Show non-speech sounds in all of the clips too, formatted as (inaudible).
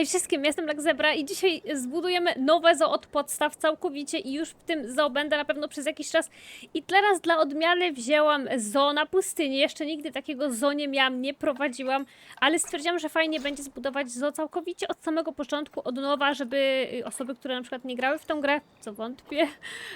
Hej wszystkim, jestem Black Zebra i dzisiaj zbudujemy nowe zoo od podstaw całkowicie i już w tym zoo będę na pewno przez jakiś czas. I teraz dla odmiany wzięłam zoo na pustyni. Jeszcze nigdy takiego zoo nie miałam, nie prowadziłam, ale stwierdziłam, że fajnie będzie zbudować zoo całkowicie od samego początku, od nowa, żeby osoby, które na przykład nie grały w tą grę, co wątpię,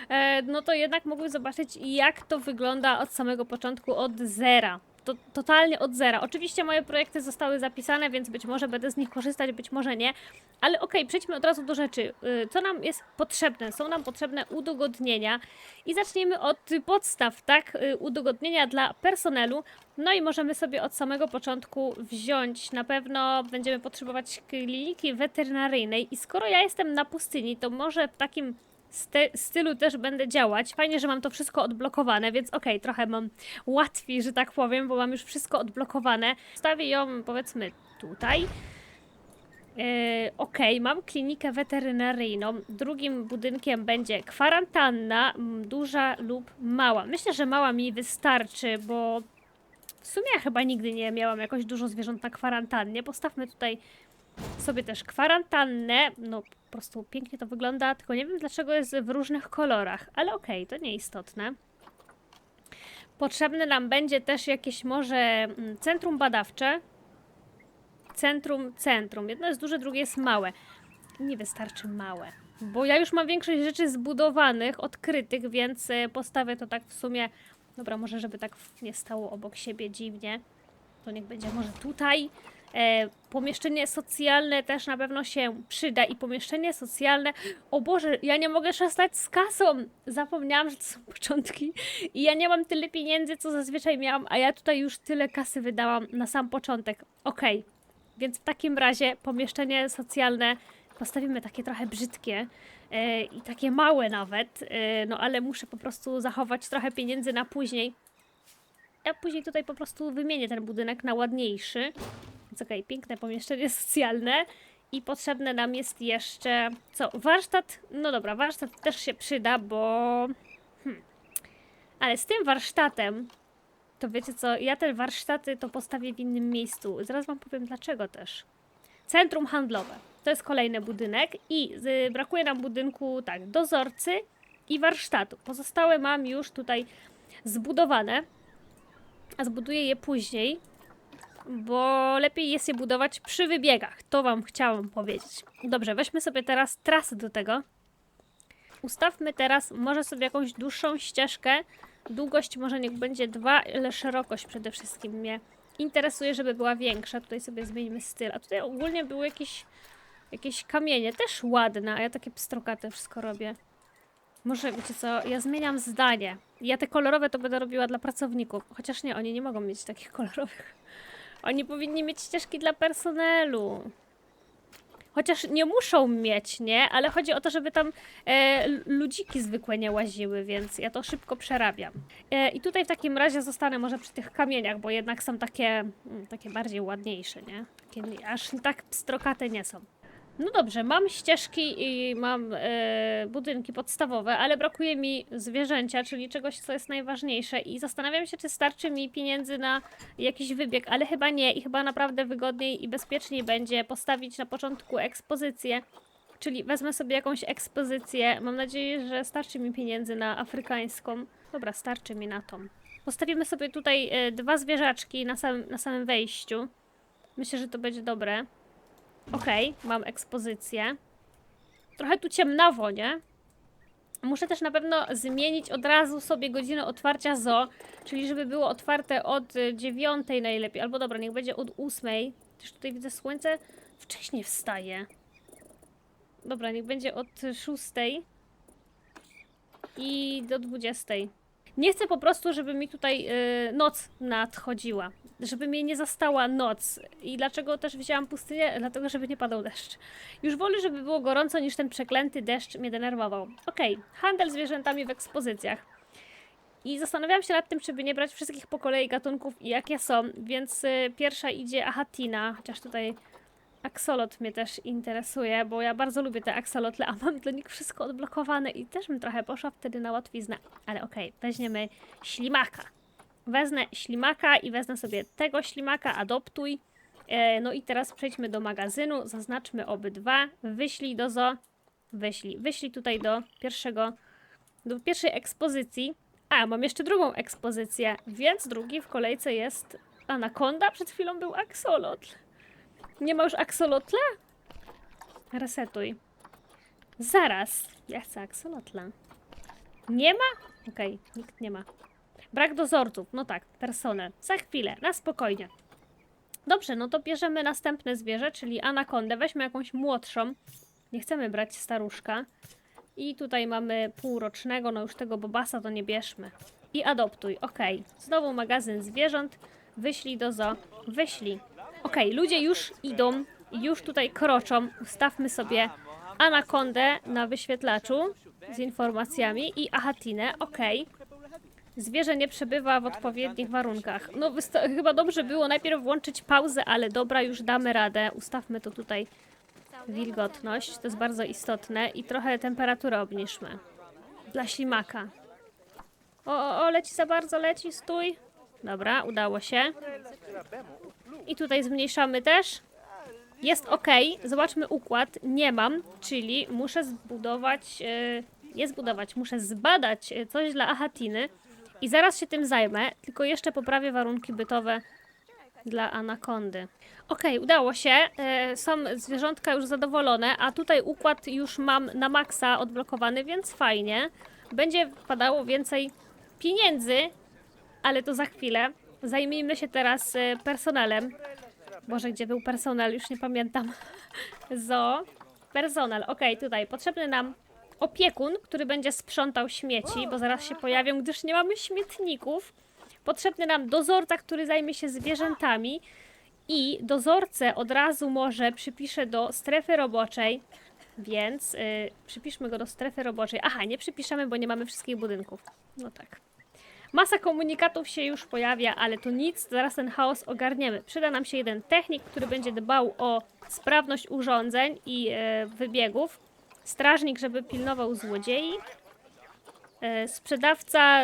e, no to jednak mogły zobaczyć jak to wygląda od samego początku, od zera to, totalnie od zera. Oczywiście moje projekty zostały zapisane, więc być może będę z nich korzystać, być może nie. Ale okej, przejdźmy od razu do rzeczy. Y, Co nam jest potrzebne? Są nam potrzebne udogodnienia i zacznijmy od podstaw, tak? Y, Udogodnienia dla personelu. No i możemy sobie od samego początku wziąć. Na pewno będziemy potrzebować kliniki weterynaryjnej i skoro ja jestem na pustyni, to może w takim stylu też będę działać. Fajnie, że mam to wszystko odblokowane, więc okej, trochę mam łatwiej, że tak powiem, bo mam już wszystko odblokowane. Stawię ją powiedzmy tutaj. Yy, Okej, mam klinikę weterynaryjną. Drugim budynkiem będzie kwarantanna, duża lub mała. Myślę, że mała mi wystarczy, bo w sumie ja chyba nigdy nie miałam jakoś dużo zwierząt na kwarantannie. Postawmy tutaj sobie też kwarantannę. No, prostu pięknie to wygląda, tylko nie wiem dlaczego jest w różnych kolorach, ale okej, to nieistotne. Potrzebne nam będzie też jakieś może mm, centrum badawcze. Centrum, centrum. Jedno jest duże, drugie jest małe. Nie wystarczy małe. Bo ja już mam większość rzeczy zbudowanych, odkrytych, więc y, postawię to tak w sumie. Dobra, może żeby tak nie stało obok siebie dziwnie. To niech będzie może tutaj. E, pomieszczenie socjalne też na pewno się przyda i pomieszczenie socjalne. O Boże, ja nie mogę szastać z kasą. Zapomniałam, że to są (laughs) początki i ja nie mam tyle pieniędzy, co zazwyczaj miałam, a ja tutaj już tyle kasy wydałam na sam początek. Okej, więc w takim razie pomieszczenie socjalne postawimy takie trochę brzydkie e, i takie małe nawet, e, no ale muszę po prostu zachować trochę pieniędzy na później. Ja później tutaj po prostu wymienię ten budynek na ładniejszy. Więc okej, piękne pomieszczenie socjalne. I potrzebne nam jest jeszcze. Co? Warsztat? No dobra, warsztat też się przyda, bo. Hmm. Ale z tym warsztatem. To wiecie co? Ja te warsztaty to postawię w innym miejscu. Zaraz wam powiem dlaczego też. Centrum handlowe. To jest kolejny budynek. I z, brakuje nam budynku, tak, dozorcy i warsztatu. Pozostałe mam już tutaj zbudowane. A zbuduję je później bo lepiej jest je budować przy wybiegach. To Wam chciałam powiedzieć. Dobrze, weźmy sobie teraz trasę do tego. Ustawmy teraz może sobie jakąś dłuższą ścieżkę. Długość może niech będzie 2, ale szerokość przede wszystkim mnie interesuje, żeby była większa. Tutaj sobie zmienimy styl. A tutaj ogólnie były jakieś, jakieś kamienie, też ładne, a ja takie pstrokate wszystko robię. Może, wiecie co, ja zmieniam zdanie. Ja te kolorowe to będę robiła dla pracowników. Chociaż nie, oni nie mogą mieć takich (laughs) kolorowych. Oni powinni mieć ścieżki dla personelu. Chociaż nie muszą mieć, nie? Ale chodzi o to, żeby tam e, ludziki zwykłe nie łaziły, więc ja to szybko przerabiam. E, I tutaj w takim razie zostanę może przy tych kamieniach, bo jednak są takie, mm, takie bardziej ładniejsze, nie? Takie, aż tak pstrokate nie są. No dobrze, mam ścieżki i mam e, budynki podstawowe, ale brakuje mi zwierzęcia, czyli czegoś, co jest najważniejsze. I zastanawiam się, czy starczy mi pieniędzy na jakiś wybieg, ale chyba nie. I chyba naprawdę wygodniej i bezpieczniej będzie postawić na początku ekspozycję. Czyli wezmę sobie jakąś ekspozycję. Mam nadzieję, że starczy mi pieniędzy na afrykańską. Dobra, starczy mi na tą. Postawimy sobie tutaj e, dwa zwierzaczki na samym, na samym wejściu. Myślę, że to będzie dobre. Okej, mam ekspozycję. Trochę tu ciemnawo, nie? Muszę też na pewno zmienić od razu sobie godzinę otwarcia zoo, czyli żeby było otwarte od y, dziewiątej najlepiej, albo dobra, niech będzie od ósmej. Też tutaj widzę słońce wcześniej wstaje. Dobra, niech będzie od szóstej i do dwudziestej. Nie chcę po prostu, żeby mi tutaj y, noc nadchodziła. Żeby mnie nie zastała noc. I dlaczego też wzięłam pustynię? Dlatego, żeby nie padał deszcz. Już wolę, żeby było gorąco, niż ten przeklęty deszcz mnie denerwował. Okej, handel zwierzętami w ekspozycjach. I zastanawiałam się nad tym, czy by nie brać wszystkich po kolei gatunków i jakie są, więc y, pierwsza idzie Ahatina, chociaż tutaj Axolot mnie też interesuje, bo ja bardzo lubię te axolotle, a mam dla nich wszystko odblokowane i też bym trochę poszła wtedy na łatwiznę. Ale okej, weźmiemy ślimaka. Wezmę ślimaka i wezmę sobie tego ślimaka, adoptuj. E, no i teraz przejdźmy do magazynu, zaznaczmy obydwa, wyślij do zo, wyślij, wyślij tutaj do pierwszego, do pierwszej ekspozycji. A, mam jeszcze drugą ekspozycję, więc drugi w kolejce jest anakonda, przed chwilą był aksolotl. Nie ma już aksolotla? Resetuj. Zaraz, ja chcę aksolotla. Nie ma? Okej, nikt nie ma. Brak dozorców, no tak, personel. Za chwilę, na spokojnie. Dobrze, no to bierzemy następne zwierzę, czyli anakondę. Weźmy jakąś młodszą. Nie chcemy brać staruszka. I tutaj mamy półrocznego, no już tego bobasa to nie bierzmy. I adoptuj, okej. Znowu magazyn zwierząt. Wyślij do zo. Wyślij. Okej, ludzie już idą, już tutaj kroczą. Ustawmy sobie anakondę na wyświetlaczu z informacjami i ahatinę, okej. Zwierzę nie przebywa w odpowiednich warunkach. No, chyba dobrze było najpierw włączyć pauzę, ale dobra, już damy radę. Ustawmy to tutaj wilgotność, to jest bardzo istotne i trochę temperaturę obniżmy. Dla ślimaka. O, o, o, leci za bardzo, leci, stój. Dobra, udało się. I tutaj zmniejszamy też. Jest ok. Zobaczmy układ. Nie mam, czyli muszę zbudować. e, nie zbudować, muszę zbadać e, coś dla Ahatiny. I zaraz się tym zajmę, tylko jeszcze poprawię warunki bytowe dla anakondy. Okej, udało się. E, są zwierzątka już zadowolone, a tutaj układ już mam na maksa odblokowany, więc fajnie. Będzie wpadało więcej pieniędzy, ale to za chwilę. Zajmijmy się teraz e, personelem. Boże, gdzie był personel? Już nie pamiętam. (laughs) Zo. Personel. Okej, tutaj potrzebny nam opiekun, który będzie sprzątał śmieci, bo zaraz się pojawią, gdyż nie mamy śmietników. Potrzebny nam dozorca, który zajmie się zwierzętami. I dozorcę od razu może przypiszę do strefy roboczej, więc y, przypiszmy go do strefy roboczej. Aha, nie przypiszemy, bo nie mamy wszystkich budynków. No tak. Masa komunikatów się już pojawia, ale to nic, zaraz ten chaos ogarniemy. Przyda nam się jeden technik, który będzie dbał o sprawność urządzeń i e, wybiegów. Strażnik, żeby pilnował złodziei. E, sprzedawca.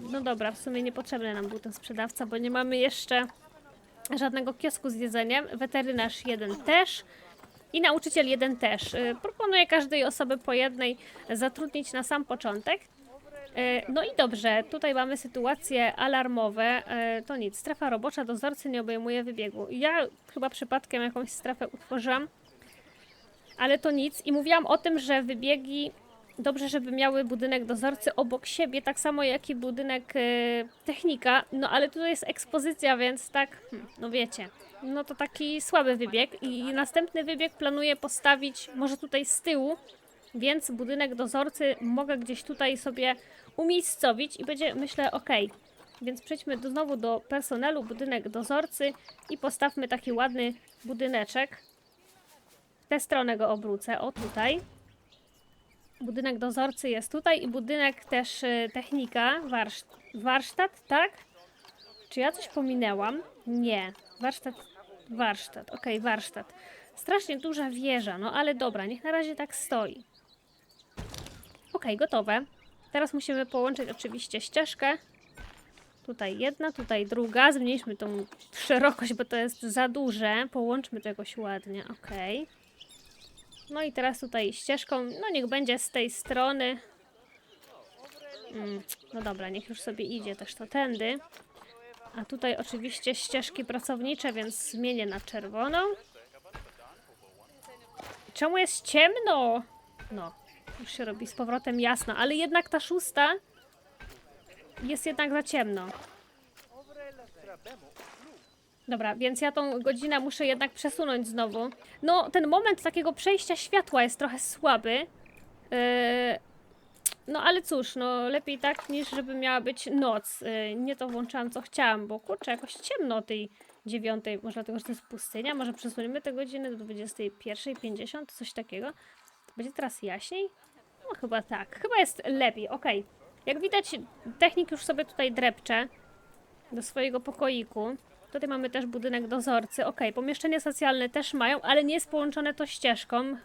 No dobra, w sumie niepotrzebny nam był ten sprzedawca, bo nie mamy jeszcze żadnego kiosku z jedzeniem. Weterynarz jeden też. I nauczyciel jeden też. E, Proponuję każdej osoby po jednej zatrudnić na sam początek. E, No i dobrze, tutaj mamy sytuacje alarmowe. E, To nic, strefa robocza dozorcy nie obejmuje wybiegu. Ja chyba przypadkiem jakąś strefę utworzyłam, ale to nic. I mówiłam o tym, że wybiegi dobrze, żeby miały budynek dozorcy obok siebie, tak samo jak i budynek e, technika. No ale tutaj jest ekspozycja, więc tak, hmm, no wiecie. No to taki słaby wybieg. I następny wybieg planuję postawić może tutaj z tyłu, więc budynek dozorcy mogę gdzieś tutaj sobie umiejscowić i będzie, myślę, ok. Więc przejdźmy do, znowu do personelu, budynek dozorcy i postawmy taki ładny budyneczek. W tę stronę go obrócę, o tutaj. Budynek dozorcy jest tutaj i budynek też y, technika, warsz warsztat, tak? Czy ja coś pominęłam? Nie. Warsztat, warsztat, okej, warsztat. Strasznie duża wieża, no ale dobra, niech na razie tak stoi. Okej, gotowe. Teraz musimy połączyć oczywiście ścieżkę. Tutaj jedna, tutaj druga. Zmniejszmy tą szerokość, bo to jest za duże. Połączmy to jakoś ładnie. Okej. No i teraz tutaj ścieżką, no niech będzie z tej strony. Mm, no dobra, niech już sobie idzie też to tędy. A tutaj oczywiście ścieżki pracownicze, więc zmienię na czerwoną. Czemu jest ciemno? No, już się robi z powrotem jasno, ale jednak ta szósta jest jednak za ciemno. Dobra, więc ja tą godzinę muszę jednak przesunąć znowu. No, ten moment takiego przejścia światła jest trochę słaby. Yy, no, ale cóż, no lepiej tak, niż żeby miała być noc. Yy, nie to włączałam, co chciałam, bo kurczę, jakoś ciemno o tej dziewiątej. Może dlatego, że to jest pustynia? Może przesuniemy te godziny do 21.50? Coś takiego. Będzie teraz jaśniej? No chyba tak. Chyba jest lepiej, okej. Jak widać, technik już sobie tutaj drepcze do swojego pokoiku. Tutaj mamy też budynek dozorcy. Okej, pomieszczenie socjalne też mają, ale nie jest połączone to ścieżką.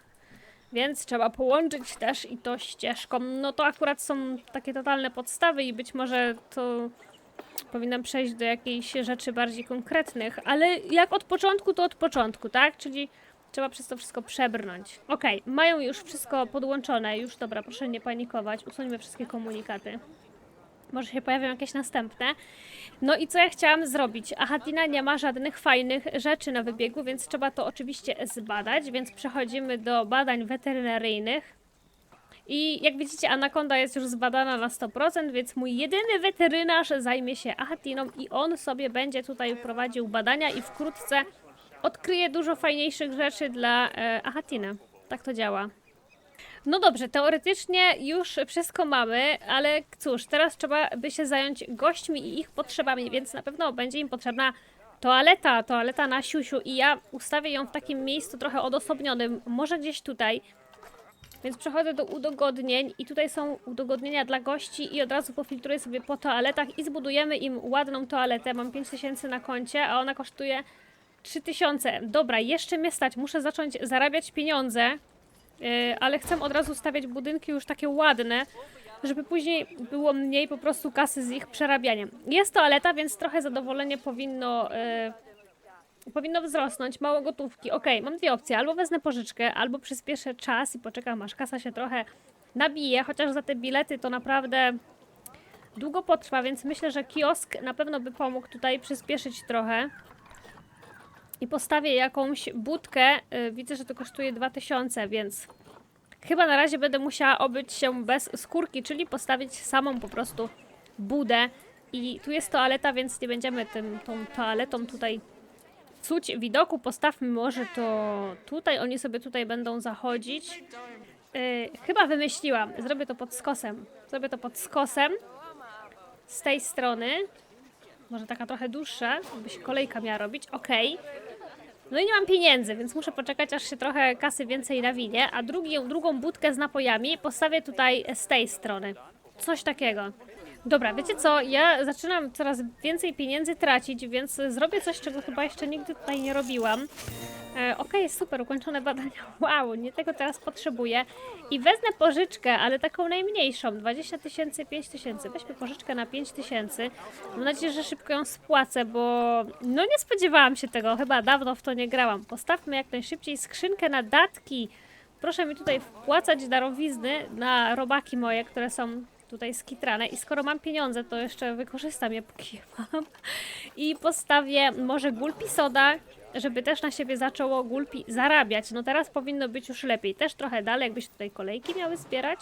Więc trzeba połączyć też i to ścieżką. No to akurat są takie totalne podstawy i być może to powinnam przejść do jakichś rzeczy bardziej konkretnych, ale jak od początku, to od początku, tak? Czyli trzeba przez to wszystko przebrnąć. Okej, mają już wszystko podłączone, już dobra, proszę nie panikować, usuńmy wszystkie komunikaty. Może się pojawią jakieś następne. No i co ja chciałam zrobić? Ahatina nie ma żadnych fajnych rzeczy na wybiegu, więc trzeba to oczywiście zbadać, więc przechodzimy do badań weterynaryjnych. I jak widzicie, anakonda jest już zbadana na 100%, więc mój jedyny weterynarz zajmie się ahatiną i on sobie będzie tutaj prowadził badania i wkrótce odkryje dużo fajniejszych rzeczy dla e, ahatiny. Tak to działa. No dobrze, teoretycznie już wszystko mamy, ale cóż, teraz trzeba by się zająć gośćmi i ich potrzebami, więc na pewno będzie im potrzebna toaleta, toaleta na siusiu i ja ustawię ją w takim miejscu trochę odosobnionym, może gdzieś tutaj. Więc przechodzę do udogodnień i tutaj są udogodnienia dla gości i od razu pofiltruję sobie po toaletach i zbudujemy im ładną toaletę. Mam 5000 na koncie, a ona kosztuje 3000. Dobra, jeszcze mnie stać, muszę zacząć zarabiać pieniądze, yy, ale chcę od razu stawiać budynki już takie ładne, żeby później było mniej po prostu kasy z ich przerabianiem. Jest toaleta, więc trochę zadowolenie powinno, yy, powinno wzrosnąć. Mało gotówki. Ok, mam dwie opcje. Albo wezmę pożyczkę, albo przyspieszę czas i poczekam, aż kasa się trochę nabije, chociaż za te bilety to naprawdę długo potrwa, więc myślę, że kiosk na pewno by pomógł tutaj przyspieszyć trochę. I postawię jakąś budkę. y, Widzę, że to kosztuje 2000, więc chyba na razie będę musiała obyć się bez skórki, czyli postawić samą po prostu budę. I tu jest toaleta, więc nie będziemy tym, tą toaletą tutaj cuć widoku. Postawmy może to tutaj. Oni sobie tutaj będą zachodzić. Y, chyba wymyśliłam. Zrobię to pod skosem. Zrobię to pod skosem. Z tej strony. Może taka trochę dłuższa, by się kolejka miała robić. Okej. No i nie mam pieniędzy, więc muszę poczekać, aż się trochę kasy więcej nawinie. A drugi, drugą budkę z napojami postawię tutaj z tej strony. Coś takiego. Dobra, wiecie co? Ja zaczynam coraz więcej pieniędzy tracić, więc zrobię coś, czego chyba jeszcze nigdy tutaj nie robiłam. E, Okej, super, ukończone badania. (laughs) Wow, nie tego teraz potrzebuję. I wezmę pożyczkę, ale taką najmniejszą. 20 tysięcy, 5 tysięcy. Weźmy pożyczkę na 5 tysięcy. Mam nadzieję, że szybko ją spłacę, bo no nie spodziewałam się tego. Chyba dawno w to nie grałam. Postawmy jak najszybciej skrzynkę na datki. Proszę mi tutaj wpłacać darowizny na robaki moje, które są tutaj skitrane. I skoro mam pieniądze, to jeszcze wykorzystam je, póki je mam. I postawię może gulpi soda, żeby też na siebie zaczęło gulpi zarabiać. No teraz powinno być już lepiej. Też trochę dalej, jakbyś tutaj kolejki miały zbierać.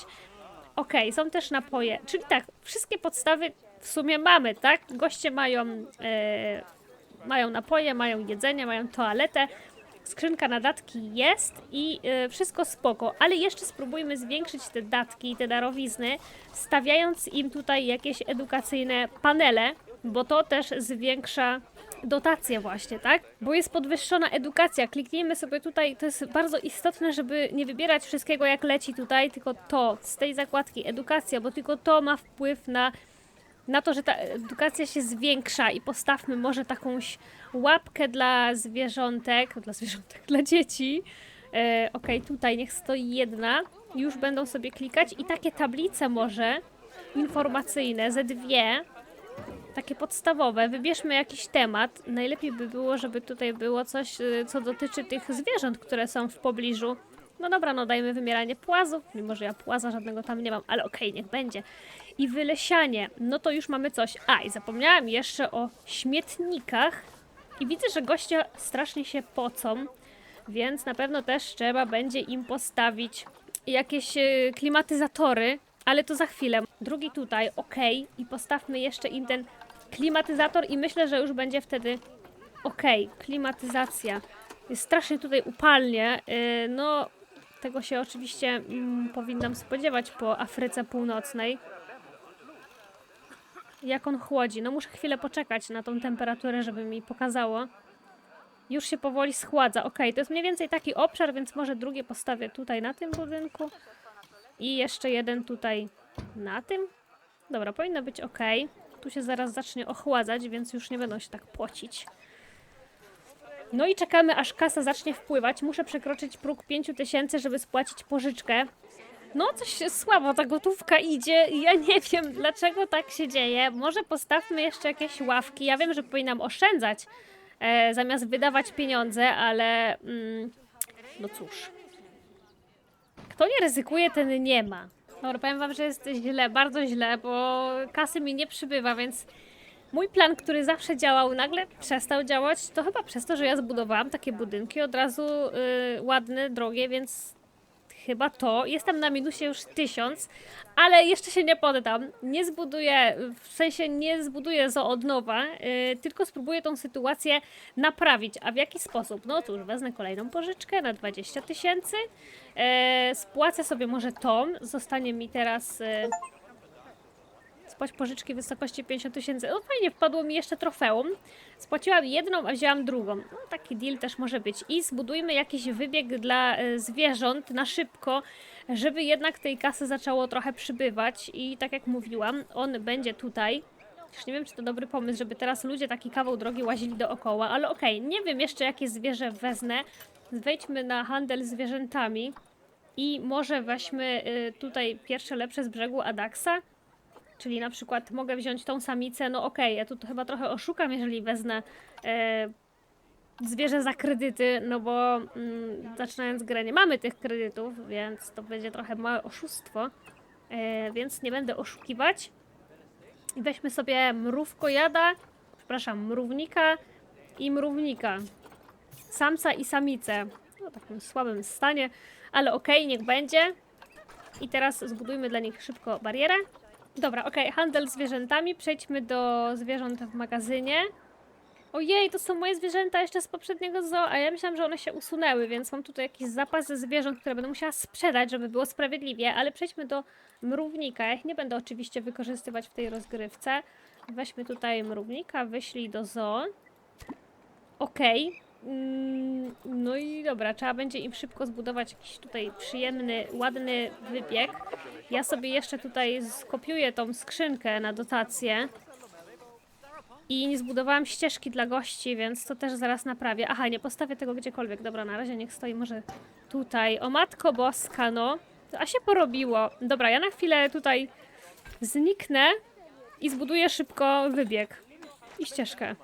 Okej, są też napoje. Czyli tak, wszystkie podstawy w sumie mamy, tak? Goście mają, e, mają napoje, mają jedzenie, mają toaletę. Skrzynka na datki jest i e, wszystko spoko, ale jeszcze spróbujmy zwiększyć te datki i te darowizny, stawiając im tutaj jakieś edukacyjne panele, bo to też zwiększa dotacje właśnie, tak? Bo jest podwyższona edukacja. Kliknijmy sobie tutaj, to jest bardzo istotne, żeby nie wybierać wszystkiego jak leci tutaj, tylko to z tej zakładki edukacja, bo tylko to ma wpływ na na to, że ta edukacja się zwiększa i postawmy może takąś łapkę dla zwierzątek, dla zwierzątek, dla dzieci. E, ok, tutaj niech stoi jedna. Już będą sobie klikać i takie tablice może informacyjne, ze dwie, takie podstawowe. Wybierzmy jakiś temat. Najlepiej by było, żeby tutaj było coś, y, co dotyczy tych zwierząt, które są w pobliżu. No dobra, no dajmy wymieranie płazów, mimo że ja płaza żadnego tam nie mam, ale okej, niech będzie. I wylesianie, no to już mamy coś. A, i zapomniałam jeszcze o śmietnikach. I widzę, że goście strasznie się pocą, więc na pewno też trzeba będzie im postawić jakieś y, klimatyzatory, ale to za chwilę. Drugi tutaj, ok, i postawmy jeszcze im ten klimatyzator i myślę, że już będzie wtedy ok, klimatyzacja. Jest strasznie tutaj upalnie, y, no tego się oczywiście mm, powinnam spodziewać po Afryce Północnej. Jak on chłodzi? No muszę chwilę poczekać na tą temperaturę, żeby mi pokazało. Już się powoli schładza. Ok, to jest mniej więcej taki obszar, więc może drugie postawię tutaj na tym budynku. I jeszcze jeden tutaj na tym. Dobra, powinno być ok. Tu się zaraz zacznie ochładzać, więc już nie będą się tak pocić. No i czekamy, aż kasa zacznie wpływać. Muszę przekroczyć próg 5000, żeby spłacić pożyczkę. No, coś słabo, ta gotówka idzie ja nie wiem, dlaczego tak się dzieje. Może postawmy jeszcze jakieś ławki. Ja wiem, że powinnam oszczędzać e, zamiast wydawać pieniądze, ale mm, no cóż. Kto nie ryzykuje, ten nie ma. Dobra, powiem wam, że jest źle, bardzo źle, bo kasy mi nie przybywa, więc mój plan, który zawsze działał, nagle przestał działać. To chyba przez to, że ja zbudowałam takie budynki od razu y, ładne, drogie, więc chyba to. Jestem na minusie już tysiąc, ale jeszcze się nie poddam. Nie zbuduję, w sensie nie zbuduję zo od nowa, yy, tylko spróbuję tą sytuację naprawić. A w jaki sposób? No cóż, wezmę kolejną pożyczkę na 20 tysięcy. Yy, spłacę sobie może tą. Zostanie mi teraz... Yy, spłać pożyczki w wysokości 50 tysięcy. No fajnie, wpadło mi jeszcze trofeum. Spłaciłam jedną, a wzięłam drugą. No, taki deal też może być. I zbudujmy jakiś wybieg dla e, zwierząt na szybko, żeby jednak tej kasy zaczęło trochę przybywać. I tak jak mówiłam, on będzie tutaj. Już nie wiem, czy to dobry pomysł, żeby teraz ludzie taki kawał drogi łazili dookoła, ale okej, nie wiem jeszcze jakie zwierzę wezmę. Wejdźmy na handel zwierzętami i może weźmy y, tutaj pierwsze lepsze z brzegu Adaxa. Czyli na przykład mogę wziąć tą samicę, no okej, ja tu chyba trochę oszukam, jeżeli wezmę e, zwierzę za kredyty, no bo mm, zaczynając grę nie mamy tych kredytów, więc to będzie trochę małe oszustwo, e, więc nie będę oszukiwać. I weźmy sobie mrówkojada, przepraszam, mrównika i mrównika. Samca i samicę. No, w takim słabym stanie, ale okej, niech będzie. I teraz zbudujmy dla nich szybko barierę. Dobra, okej, handel zwierzętami. Przejdźmy do zwierząt w magazynie. Ojej, to są moje zwierzęta jeszcze z poprzedniego zoo, a ja myślałam, że one się usunęły, więc mam tutaj jakiś zapas ze zwierząt, które będę musiała sprzedać, żeby było sprawiedliwie, ale przejdźmy do mrównika. Ja ich nie będę oczywiście wykorzystywać w tej rozgrywce. Weźmy tutaj mrównika, wyślij do zoo. Okej. Mm, No i dobra, trzeba będzie im szybko zbudować jakiś tutaj przyjemny, ładny wybieg. Ja sobie jeszcze tutaj skopiuję tą skrzynkę na dotację. I nie zbudowałam ścieżki dla gości, więc to też zaraz naprawię. Aha, nie postawię tego gdziekolwiek. Dobra, na razie niech stoi może tutaj. O matko boska, no. A się porobiło. Dobra, ja na chwilę tutaj zniknę i zbuduję szybko wybieg. I ścieżkę.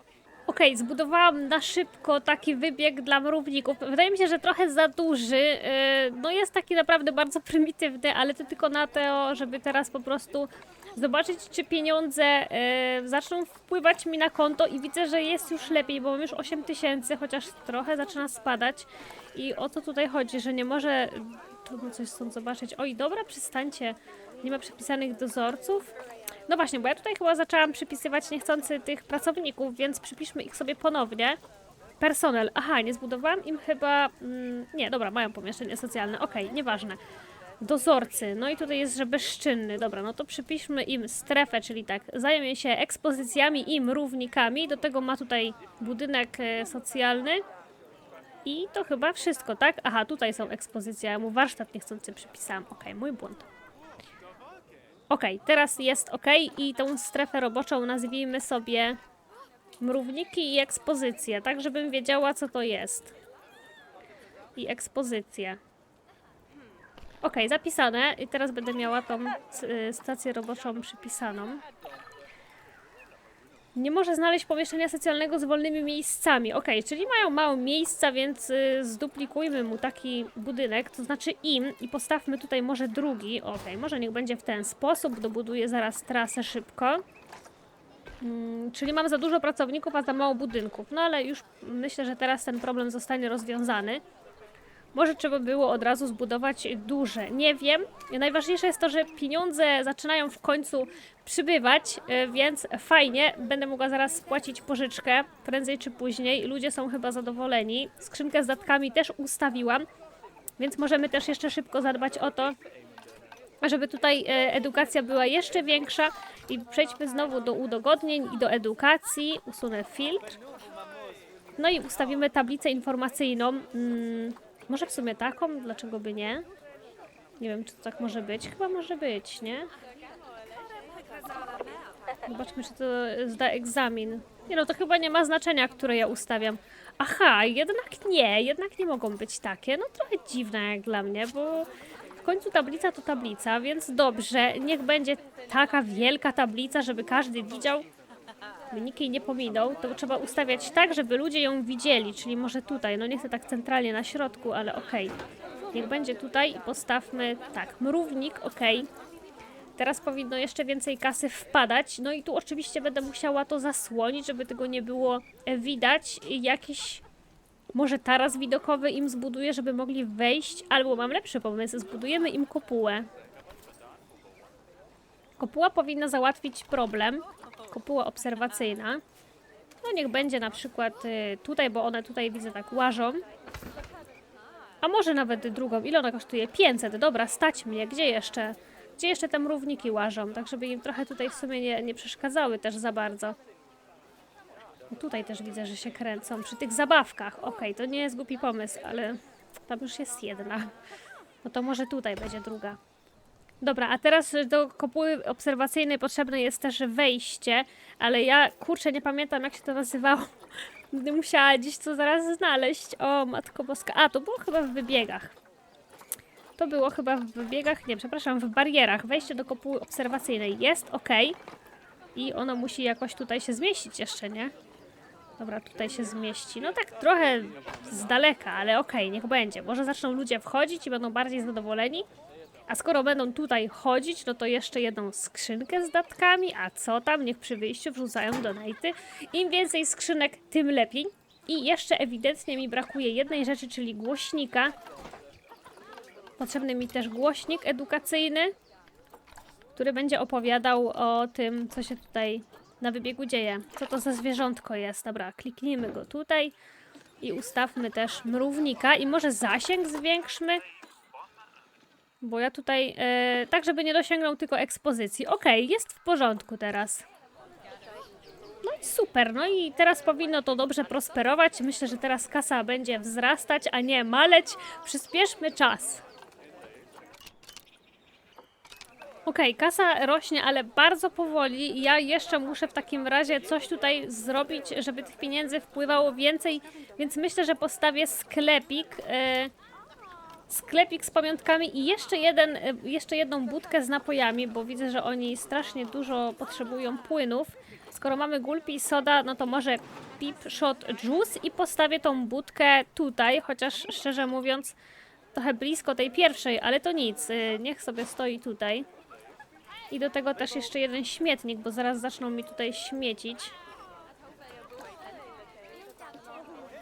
Okej, zbudowałam na szybko taki wybieg dla mrówników. Wydaje mi się, że trochę za duży. Yy, No jest taki naprawdę bardzo prymitywny, ale to tylko na to, żeby teraz po prostu zobaczyć, czy pieniądze yy, zaczną wpływać mi na konto i widzę, że jest już lepiej, bo mam już 8 tysięcy, chociaż trochę zaczyna spadać. I o co tutaj chodzi, że nie może trudno coś stąd zobaczyć. Oj, dobra, przestańcie. Nie ma przypisanych dozorców. No właśnie, bo ja tutaj chyba zaczęłam przypisywać niechcący tych pracowników, więc przypiszmy ich sobie ponownie. Personel. Aha, nie zbudowałam im chyba... Mm, nie, dobra, mają pomieszczenie socjalne. Okej, nieważne. Dozorcy. No i tutaj jest, że bezczynny. Dobra, no to przypiszmy im strefę, czyli tak, zajmie się ekspozycjami i mrównikami. Do tego ma tutaj budynek e, socjalny. I to chyba wszystko, tak? Aha, tutaj są ekspozycje, ja mu warsztat niechcący przypisałam. Okej, mój błąd. Okej, teraz jest ok i tą strefę roboczą nazwijmy sobie mrówniki i ekspozycje, tak żebym wiedziała co to jest. I ekspozycje. Ok, zapisane i teraz będę miała tą y, stację roboczą przypisaną. Nie może znaleźć pomieszczenia socjalnego z wolnymi miejscami. Ok, czyli mają mało miejsca, więc y, zduplikujmy mu taki budynek, to znaczy im i postawmy tutaj może drugi. Ok, może niech będzie w ten sposób. Dobuduję zaraz trasę szybko. Mm, czyli mam za dużo pracowników, a za mało budynków. No ale już myślę, że teraz ten problem zostanie rozwiązany. Może trzeba było od razu zbudować duże. Nie wiem. Najważniejsze jest to, że pieniądze zaczynają w końcu przybywać, y, więc fajnie. Będę mogła zaraz spłacić pożyczkę, prędzej czy później. Ludzie są chyba zadowoleni. Skrzynkę z datkami też ustawiłam, więc możemy też jeszcze szybko zadbać o to, żeby tutaj y, edukacja była jeszcze większa. I przejdźmy znowu do udogodnień i do edukacji. Usunę filtr. No i ustawimy tablicę informacyjną. Mm, może w sumie taką? Dlaczego by nie? Nie wiem, czy to tak może być. Chyba może być, nie? Zobaczmy, czy to zda egzamin. Nie no, to chyba nie ma znaczenia, które ja ustawiam. Aha, jednak nie, jednak nie mogą być takie. No trochę dziwne jak dla mnie, bo W końcu tablica to tablica, więc dobrze, niech będzie taka wielka tablica, żeby każdy widział, by nikt jej nie pominął, to trzeba ustawiać tak, żeby ludzie ją widzieli, czyli może tutaj, no nie chcę tak centralnie na środku, ale okej. Niech będzie tutaj i postawmy tak, mrównik, okej. Teraz powinno jeszcze więcej kasy wpadać. No i tu oczywiście będę musiała to zasłonić, żeby tego nie było e, widać. Jakiś może taras widokowy im zbuduję, żeby mogli wejść, albo mam lepszy pomysł, zbudujemy im kopułę. Kopuła powinna załatwić problem. Kopuła obserwacyjna. No niech będzie na przykład y, tutaj, bo one tutaj widzę tak łażą. A może nawet drugą. Ile ona kosztuje? 500. Dobra, stać mnie. Gdzie jeszcze? Gdzie jeszcze te mrówniki łażą? Tak, żeby im trochę tutaj w sumie nie, nie przeszkadzały też za bardzo. No Tutaj też widzę, że się kręcą przy tych zabawkach. Okej, to nie jest głupi pomysł, ale tam już jest jedna. No to może tutaj będzie druga. Dobra, a teraz do kopuły obserwacyjnej potrzebne jest też wejście, ale ja kurczę nie pamiętam jak się to nazywało. (laughs) Musiała gdzieś to zaraz znaleźć. O, matko boska. A, to było chyba w wybiegach. To było chyba w wybiegach, nie, przepraszam, w barierach. Wejście do kopuły obserwacyjnej jest, ok. I ono musi jakoś tutaj się zmieścić jeszcze, nie? Dobra, tutaj się zmieści. No tak trochę z daleka, ale okej, niech będzie. Może zaczną ludzie wchodzić i będą bardziej zadowoleni. A skoro będą tutaj chodzić, no to jeszcze jedną skrzynkę z datkami. A co tam? Niech przy wyjściu wrzucają donaty. Im więcej skrzynek, tym lepiej. I jeszcze ewidentnie mi brakuje jednej rzeczy, czyli głośnika. Potrzebny mi też głośnik edukacyjny, który będzie opowiadał o tym, co się tutaj na wybiegu dzieje. Co to za zwierzątko jest. Dobra, kliknijmy go tutaj i ustawmy też mrównika i może zasięg zwiększmy. Bo ja tutaj, e, tak żeby nie dosięgnął tylko ekspozycji. Okej, jest w porządku teraz. No i super, no i teraz powinno to dobrze prosperować. Myślę, że teraz kasa będzie wzrastać, a nie maleć. Przyspieszmy czas. Okej, kasa rośnie, ale bardzo powoli. Ja jeszcze muszę w takim razie coś tutaj zrobić, żeby tych pieniędzy wpływało więcej, więc myślę, że postawię sklepik. e, sklepik z pamiątkami i jeszcze, jeden, e, jeszcze jedną budkę z napojami, bo widzę, że oni strasznie dużo potrzebują płynów. Skoro mamy gulpi i soda, no to może pip shot juice i postawię tą budkę tutaj, chociaż szczerze mówiąc trochę blisko tej pierwszej, ale to nic, y, niech sobie stoi tutaj. I do tego też jeszcze jeden śmietnik, bo zaraz zaczną mi tutaj śmiecić.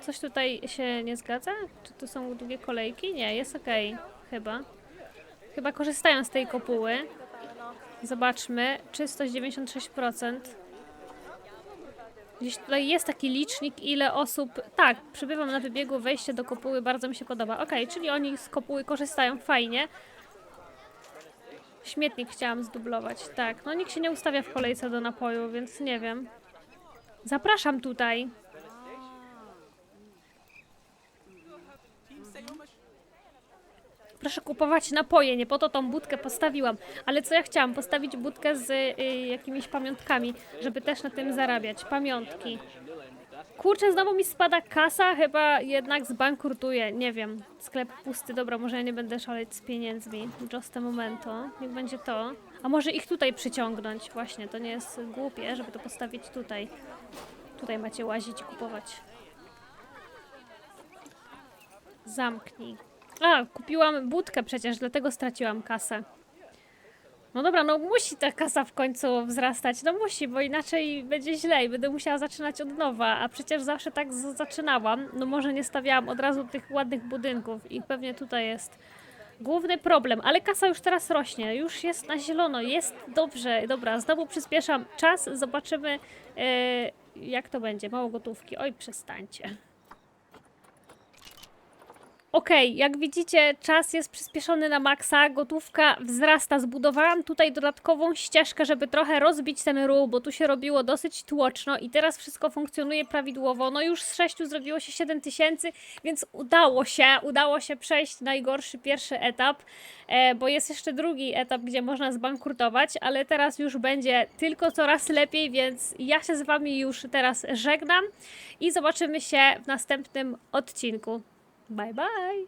Coś tutaj się nie zgadza? Czy tu są długie kolejki? Nie, jest okej, chyba. Chyba korzystają z tej kopuły. Zobaczmy, czystość 96%. Gdzieś tutaj jest taki licznik, ile osób. Tak, przybywam na wybiegu, wejście do kopuły bardzo mi się podoba. Okej, czyli oni z kopuły korzystają fajnie. Śmietnik chciałam zdublować, tak. No nikt się nie ustawia w kolejce do napoju, więc nie wiem. Zapraszam tutaj. Proszę kupować napoje, nie po to tą budkę postawiłam. Ale co ja chciałam? Postawić budkę z y, jakimiś pamiątkami, żeby też na tym zarabiać. Pamiątki. Kurczę, znowu mi spada kasa, chyba jednak zbankrutuję. Nie wiem. Sklep pusty, dobra, może ja nie będę szaleć z pieniędzmi. Just a momento. Niech będzie to. A może ich tutaj przyciągnąć? Właśnie, to nie jest głupie, żeby to postawić tutaj. Tutaj macie łazić i kupować. Zamknij. A, kupiłam budkę przecież, dlatego straciłam kasę. No dobra, no musi ta kasa w końcu wzrastać. No musi, bo inaczej będzie źle i będę musiała zaczynać od nowa. A przecież zawsze tak zaczynałam. No może nie stawiałam od razu tych ładnych budynków i pewnie tutaj jest główny problem. Ale kasa już teraz rośnie, już jest na zielono, jest dobrze. Dobra, znowu przyspieszam czas, zobaczymy e, jak to będzie. Mało gotówki. Oj, przestańcie. Okej, jak widzicie, czas jest przyspieszony na maksa, gotówka wzrasta. Zbudowałam tutaj dodatkową ścieżkę, żeby trochę rozbić ten ruch, bo tu się robiło dosyć tłoczno i teraz wszystko funkcjonuje prawidłowo. No już z 6 zrobiło się 7 tysięcy, więc udało się, udało się przejść najgorszy pierwszy etap, e, bo jest jeszcze drugi etap, gdzie można zbankrutować, ale teraz już będzie tylko coraz lepiej, więc ja się z Wami już teraz żegnam i zobaczymy się w następnym odcinku. Bye-bye.